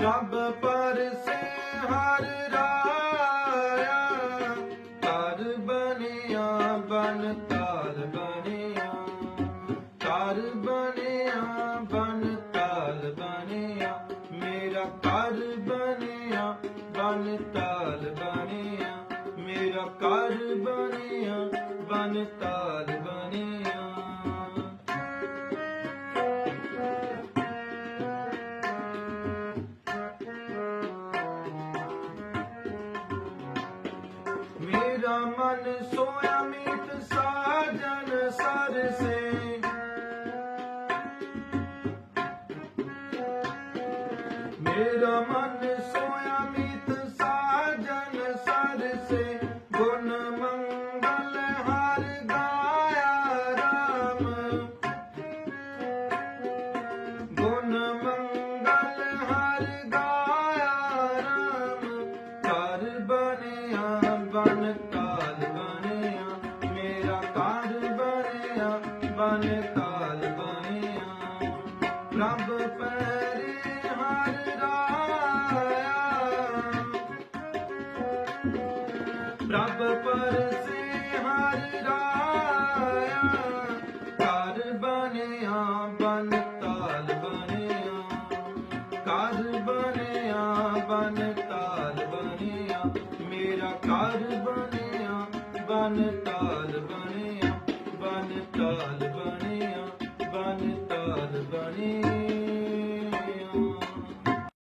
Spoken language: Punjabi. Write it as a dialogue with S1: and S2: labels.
S1: ਹਰ ਸੇ ਹਰ ਰਾਇਆ ਕਰ ਬਣਿਆ, ਬਨ ਤਾਲ ਬਣਿਆ। ਕਰ ਬਣਿਆ, ਬਨ ਤਾਲ ਬਣਿਆ, ਮੇਰਾ ਕਰ ਬਣਿਆ, ਬਨ ਤਾਲ ਬਣਿਆ। ਮੇਰਾ ਕਰ ਬਣਿਆ, ਬਨ ਤਾਲ ਬਣਿਆ। ਮੇਰਾ ਮਨ ਸੋਇਆ ਮੀਤ ਸਾਜਨ ਸਰ ਮੇਰਾ ਮਨ ਸੋਇਆ ਮੀਤ ਸਾਜਨ ਸਰ ਗੁਣ ਮੰਗਲ ਹਰ ਗਾਇਆ ਰਾਮ। ਗੁਣ ਮੰਗਲ ਹਰ ਗਾਇਆ ਰਾਮ। ਕਰ ਬਣਿਆ ਬਨ ਬਨ ਕਾਲ ਬਣਿਆ। ਰੱਬ ਪੈਰੇ ਹਰ ਰਾਇਆ। ਰੱਬ ਪਰਸੇ ਹਰ ਰਾਇਆ। ਕਰ ਬਣਿਆ ਬਨ ਤਾਲ ਬਣਿਆ। ਕਰ ਬਣਿਆ ਬਨ ਤਾਲ ਬਣਿਆ। ਮੇਰਾ ਕਰ ਬਣਿਆ ਬਨ ਤਾਲ Amen.